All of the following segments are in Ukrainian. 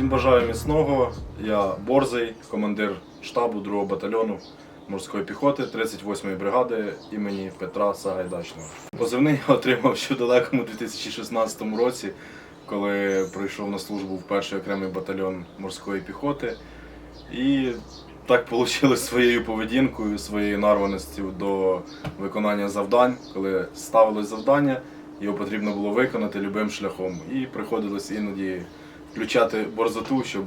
Всім бажаю міцного. Я Борзий, командир штабу 2-го батальйону морської піхоти 38-ї бригади імені Петра Сагайдачного. Позивний я отримав ще далекому 2016 році, коли прийшов на службу в перший окремий батальйон морської піхоти. І так вийшло своєю поведінкою, своєю нарваністю до виконання завдань, коли ставилось завдання, його потрібно було виконати любим шляхом. І приходилось іноді включати борзоту, щоб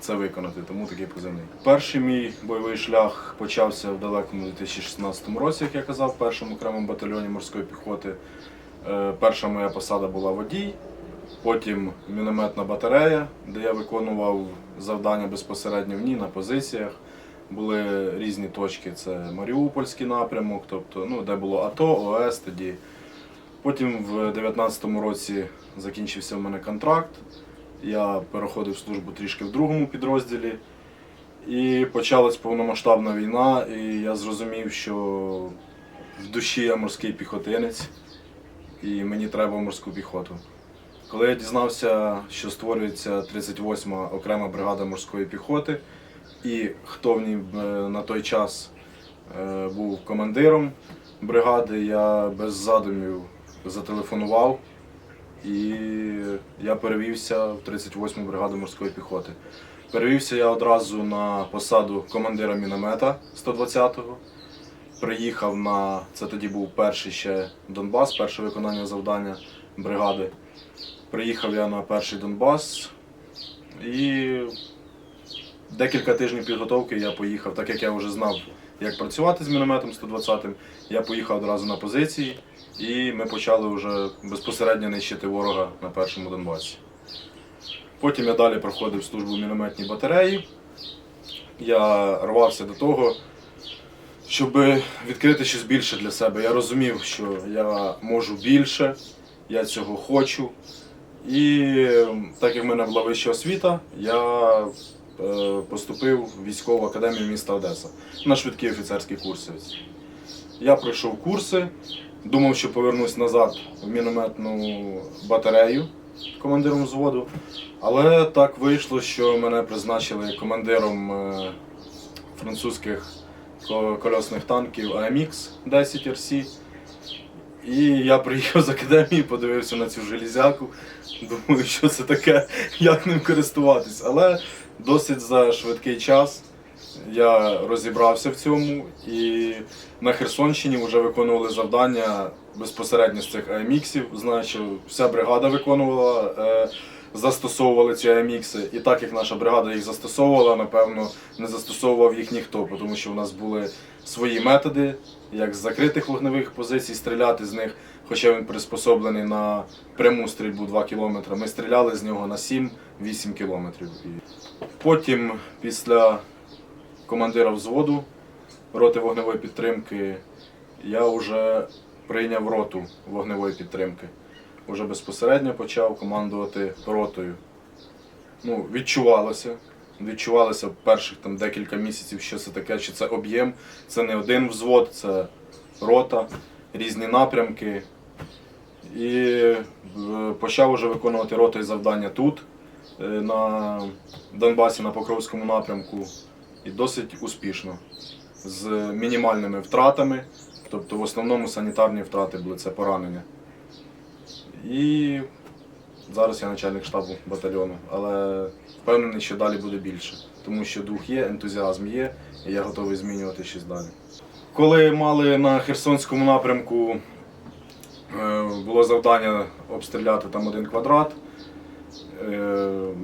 це виконати, тому такий позивний. Перший мій бойовий шлях почався в далекому 2016 році, як я казав, в першому окремому батальйоні морської піхоти. Е, Перша моя посада була водій, потім мінометна батарея, де я виконував завдання безпосередньо в ній на позиціях. Були різні точки, це Маріупольський напрямок, тобто, ну, де було АТО, ОС тоді. Потім в 2019 році закінчився в мене контракт. Я переходив службу трішки в другому підрозділі. І почалась повномасштабна війна, і я зрозумів, що в душі я морський піхотинець, і мені треба морську піхоту. Коли я дізнався, що створюється 38-ма окрема бригада морської піхоти, і хто в ній е, на той час е, був командиром бригади, я без задумів зателефонував і я перевівся в 38-му бригаду морської піхоти. Перевівся я одразу на посаду командира міномета 120-го. Приїхав на це тоді був перший ще Донбас, перше виконання завдання бригади. Приїхав я на перший Донбас і декілька тижнів підготовки я поїхав, так як я вже знав, як працювати з мінометом 120-м, я поїхав одразу на позиції і ми почали вже безпосередньо нищити ворога на першому Донбасі. Потім я далі проходив службу в мінометній батареї. Я рвався до того, щоб відкрити щось більше для себе. Я розумів, що я можу більше, я цього хочу. І так як в мене була вища освіта, я е, поступив в військову академію міста Одеса на швидкі офіцерські курси. Я пройшов курси, думав, що повернусь назад в мінометну батарею командиром взводу. Але так вийшло, що мене призначили командиром е, французьких ко- кольосних танків AMX 10 RC. І я приїхав з академії, подивився на цю железяку. Думаю, що це таке, як ним користуватись. Але досить за швидкий час я розібрався в цьому і на Херсонщині вже виконували завдання безпосередньо з цих АМіксів. Знаю, що вся бригада виконувала, е, застосовували ці АМікси. І так як наша бригада їх застосовувала, напевно, не застосовував їх ніхто, тому що в нас були свої методи, як з закритих вогневих позицій стріляти з них, хоча він приспособлений на пряму стрільбу 2 км. Ми стріляли з нього на 7-8 км. Потім, після командира взводу роти вогневої підтримки, я вже прийняв роту вогневої підтримки. Уже безпосередньо почав командувати ротою. Ну, відчувалося. Відчувалося перших там декілька місяців, що це таке, що це об'єм, це не один взвод, це рота, різні напрямки. І е, почав уже виконувати ротою завдання тут, е, на Донбасі, на Покровському напрямку і досить успішно. З мінімальними втратами, тобто в основному санітарні втрати були це поранення. І зараз я начальник штабу батальйону, але впевнений, що далі буде більше, тому що дух є, ентузіазм є, і я готовий змінювати щось далі. Коли мали на Херсонському напрямку е, було завдання обстріляти там один квадрат, е,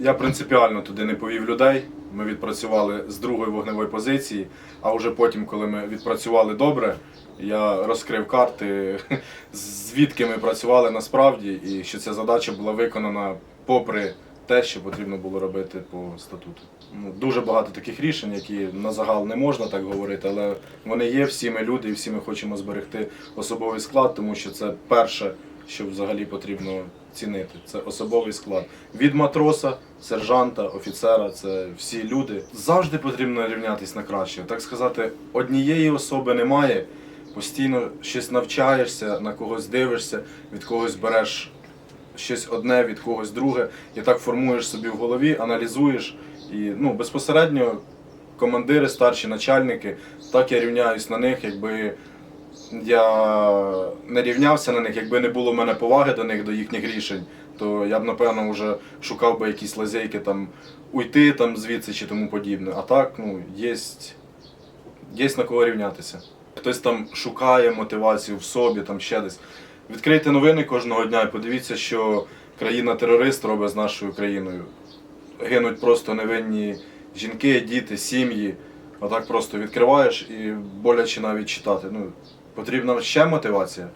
я принципіально туди не повів людей. Ми відпрацювали з другої вогневої позиції, а вже потім, коли ми відпрацювали добре, я розкрив карти, звідки ми працювали насправді, і що ця задача була виконана попри те, що потрібно було робити по статуту. Ну, дуже багато таких рішень, які на загал не можна так говорити, але вони є, всі ми люди, і всі ми хочемо зберегти особовий склад, тому що це перше, що взагалі потрібно цінити. Це особовий склад. Від матроса, сержанта, офіцера, це всі люди. Завжди потрібно рівнятись на краще. Так сказати, однієї особи немає. Постійно щось навчаєшся, на когось дивишся, від когось береш щось одне від когось друге, і так формуєш собі в голові, аналізуєш. І ну, безпосередньо командири, старші начальники, так я рівняюсь на них, якби я не рівнявся на них, якби не було в мене поваги до них, до їхніх рішень, то я б напевно вже шукав би якісь лазейки там уйти там звідси чи тому подібне. А так, ну, є, є на кого рівнятися. Хтось там шукає мотивацію в собі, там ще десь. Відкрийте новини кожного дня і подивіться, що країна-терорист робить з нашою країною. Гинуть просто невинні жінки, діти, сім'ї. Отак просто відкриваєш і боляче навіть читати. Ну, потрібна ще мотивація.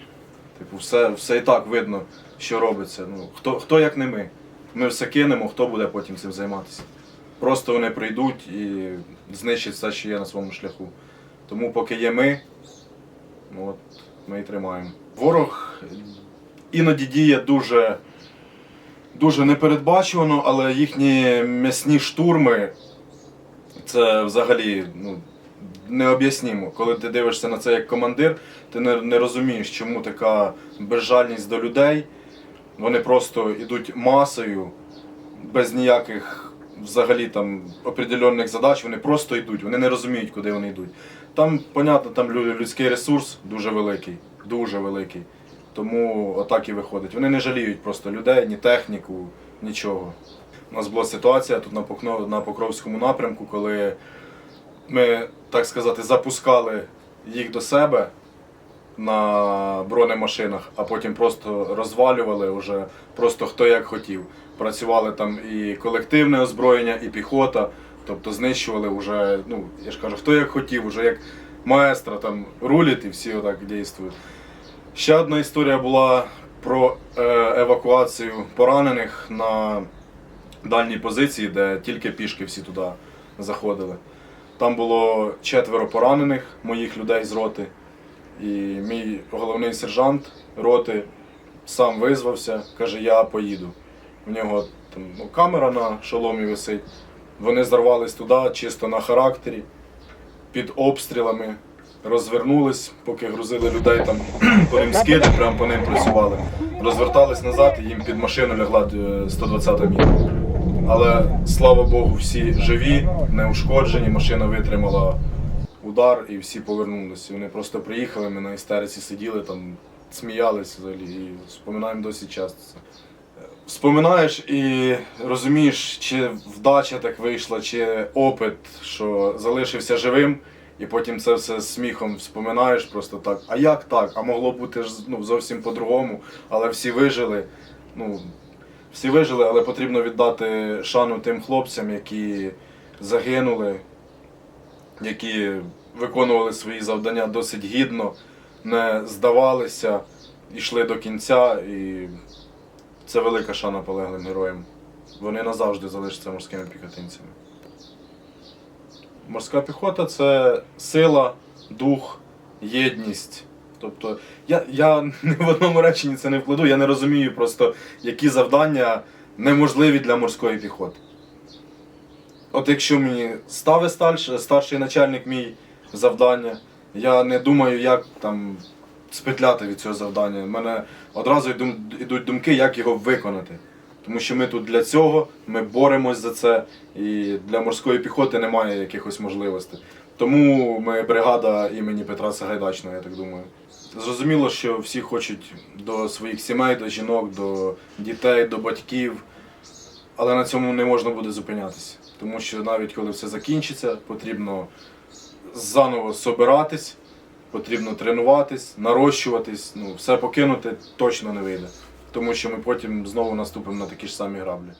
Типу, все, все і так видно, що робиться. Ну, хто, хто як не ми. Ми все кинемо, хто буде потім цим займатися. Просто вони прийдуть і знищать все, що є на своєму шляху. Тому поки є ми, ну, от, ми і тримаємо. Ворог іноді діє дуже, дуже непередбачувано, але їхні м'ясні штурми це взагалі ну, необ'яснимо. Коли ти дивишся на це як командир, ти не, не розумієш, чому така безжальність до людей. Вони просто йдуть масою, без ніяких взагалі там определенних задач, вони просто йдуть, вони не розуміють, куди вони йдуть. Там, понятно, там людський ресурс дуже великий, дуже великий. Тому отак і виходить. Вони не жаліють просто людей, ні техніку, нічого. У нас була ситуація тут на Покровському напрямку, коли ми, так сказати, запускали їх до себе на бронемашинах, а потім просто розвалювали вже просто хто як хотів. Працювали там і колективне озброєння, і піхота, тобто знищували вже, ну, я ж кажу, хто як хотів, вже як маестро там рулять і всі отак дійствують. Ще одна історія була про е, евакуацію поранених на дальній позиції, де тільки пішки всі туди заходили. Там було четверо поранених моїх людей з роти. І мій головний сержант роти сам визвався, каже, я поїду. У нього там ну, камера на шоломі висить. Вони зарвались туди чисто на характері, під обстрілами, розвернулись, поки грузили людей там по ним скиди, прямо по ним працювали. Розвертались назад і їм під машину лягла е, 120 міна. Але слава Богу, всі живі, неушкоджені, машина витримала удар і всі повернулися. Вони просто приїхали, ми на істериці сиділи, там сміялися взагалі і споминаємо досить часто це. Споминаєш і розумієш, чи вдача так вийшла, чи опит, що залишився живим, і потім це все з сміхом вспоминаєш просто так. А як так? А могло бути ну, зовсім по-другому, але всі вижили. Ну, всі вижили, але потрібно віддати шану тим хлопцям, які загинули, які виконували свої завдання досить гідно, не здавалися, йшли до кінця. І це велика шана полеглим героям. Вони назавжди залишаться морськими піхотинцями. Морська піхота це сила, дух, єдність. Тобто я, я ні в одному реченні це не вкладу, я не розумію просто, які завдання неможливі для морської піхоти. От якщо мені ставить старший, начальник мій завдання, я не думаю, як там спетляти від цього завдання. У мене одразу йдуть думки, як його виконати. Тому що ми тут для цього, ми боремось за це, і для морської піхоти немає якихось можливостей. Тому ми бригада імені Петра Сагайдачного, я так думаю. Зрозуміло, що всі хочуть до своїх сімей, до жінок, до дітей, до батьків, але на цьому не можна буде зупинятися. Тому що навіть коли все закінчиться, потрібно заново собиратись, потрібно тренуватись, нарощуватись. Ну, все покинути точно не вийде. Тому що ми потім знову наступимо на такі ж самі граблі.